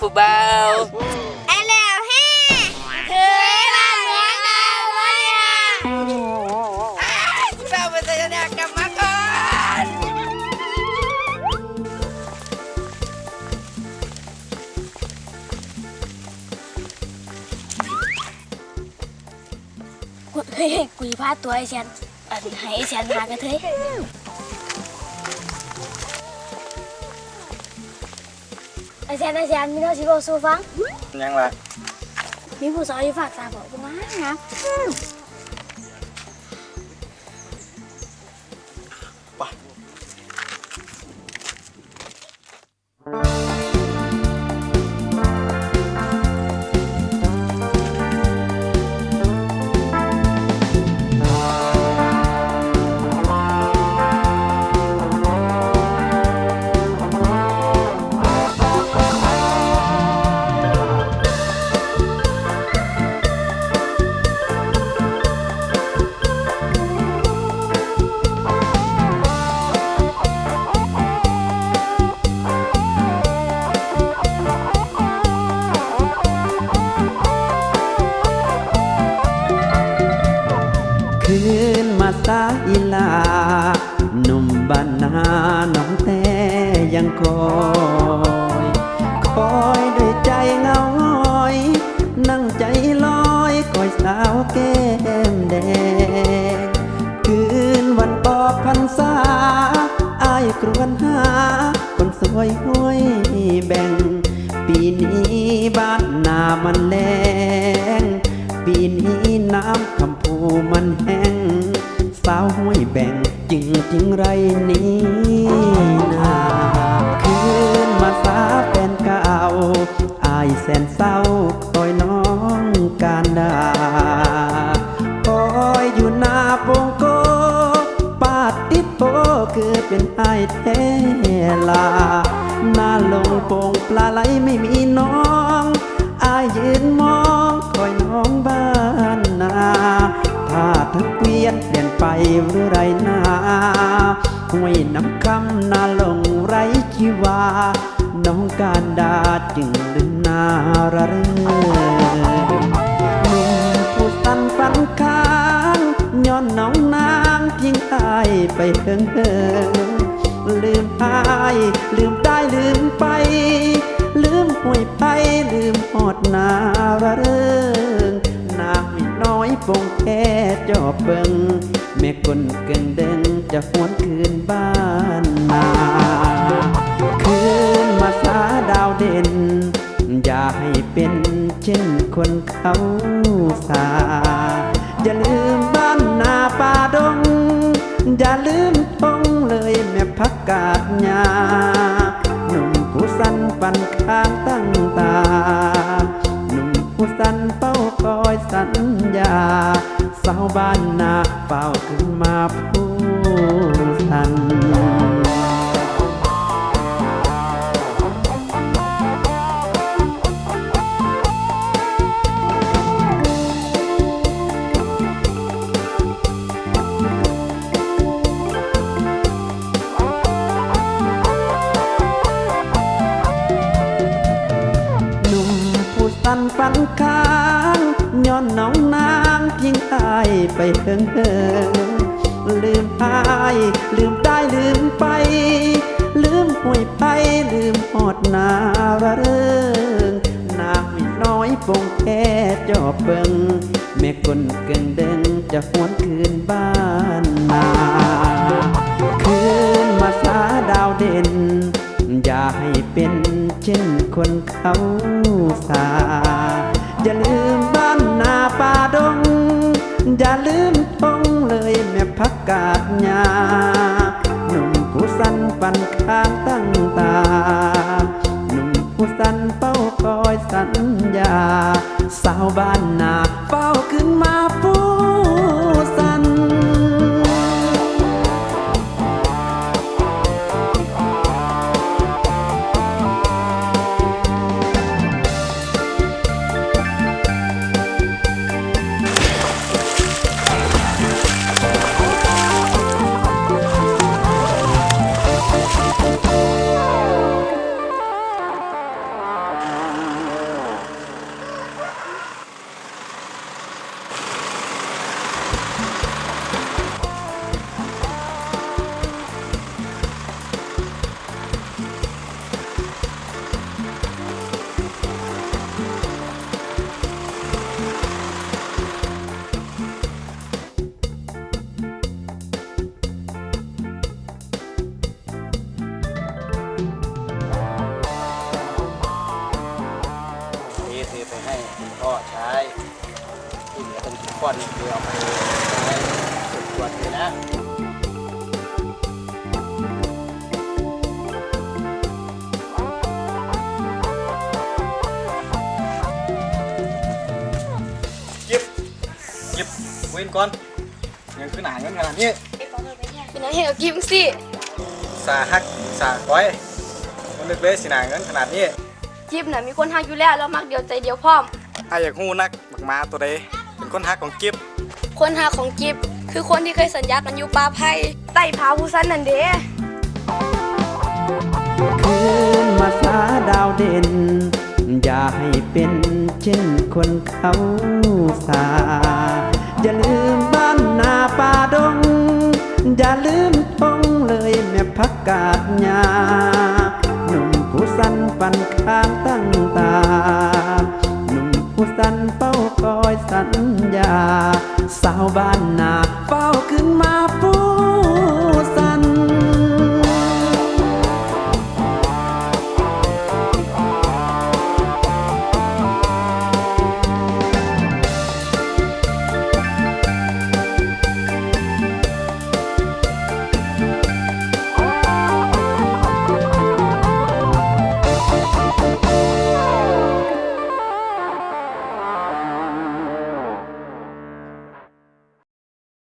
ผู้เบาไอแล้วแฮ่เคยบ้านเมืองเราวะเนี่ยผู้เบาเป็นสัญญากรรมก่อนเฮ้ยกุยพาตัวไอเชนอันให้ไอเชนหากระเทย ไอเชนไอเชนมีเท่าชิโบสู้ฟัง ยังละมีผู้สาวอยู่ฝากตาบอกว่านะไป สาอีลาหนุ่มบ้านนาน้องแต่ยังคอยคอยด้วยใจเงาหอย นั่งใจลอยคอยสาวแก้มแดง คืนวันออกพรรษาอายครวญหา คนสวยห้วยแบ่ง ปีนี้บ้านนามันแลงปีนี้น้ำคำพูมันแห้ง สาวห้วยแบ่งจึงทิ้งไรนี้นาคืนมาสาแฟนเก่าอายแสนเศร้าคอยน้องการดาคอยอยู่หน้าโปงโกปาดติดโตคือเป็นไอายแท้ลาหน้าลงโปงปลาไหลไม่มีน้องอายยืนมองคอยน้องบ้าน หรือไรนาห้วยน้ำคำนาลงไรชีวา น้องการดาจึงลืมนาระเรื่อหนุ่มผู้สันฟันค้างย้อนน้องนางทิ้งอายไปเฮิงเฮิงลืมอายลืมได้ลืมไป ลืมห่วยไปลืมหอดนาระเริงนางไม่น้อ ปงแค่จอบเบิงแม่คนเกินเดิงจะหวนคืนบ้านนาคืนมาสาดาวเด่น อย่าให้เป็นเช่นคนเขาสา อย่าลืมบ้านนาป่าดง อย่าลืมทงเลยแม่พักกาดยาหนุ่มผู้สันปันข้างตั้งตา หนุ่มผู้สันเป้า คอยสัญญา สาวบ้านนาเฝ้าขึ้นมาผู้สันหนุ่มผู้สันฟันค้าง ย้อนน้องนางทิ้งอายไปเฮิงเฮิงลืมอายลืมได้ลืมไป ลืมห่วยไปลืมหอดนาระเริงนางไม่น้อยปงแค่จอบเบิงแม่คนเกินเดิงจะหวนคืนบ้านนาคืนมาสาดาวเด่น อย่าให้เป็นเช่นคนเขาสาอย่าลืม บ้านนาป่าดง อย่าลืมทงเลยแม่พักกาดยาหนุ่มผู้สันปันขาดตั้งตา หนุ่มผู้สันเป้าคอยสัญญา สาวบ้านนาเฝ้าขึ้นมาผู้ ก่อนนี่คือเอาไปสุดตรวจเลยนะเก็บเก็บเว้นก่อนยังขึ้นหนาเงินขนาดนี้เป็นนักเห็นกับกิมสิสาหักสาก้อยมันเลือกเลยสิหนาเงินขนาดนี้กิมน่ะมีคนหักอยู่แล้วแล้วมักเดียวใจเดียวพร้อมไอ้อยากหูนักบักมาตัวใดเป็น คนฮักของกิฟคฮักของกิฟคือคนที่เคยสัญญากันอยู่ปลาไพ่ใต้ผาผู้สั้นนั่นเด้คืนมาสาดาวเด่น อย่าให้เป็นเช่นคนเขาสา อย่าลืมบ้านนาป่าดง อย่าลืมท้องเลยแม่พักกาดยาหนุ่มผู้สั้นปันข้างตั้ง สัญญา สาวบ้านนา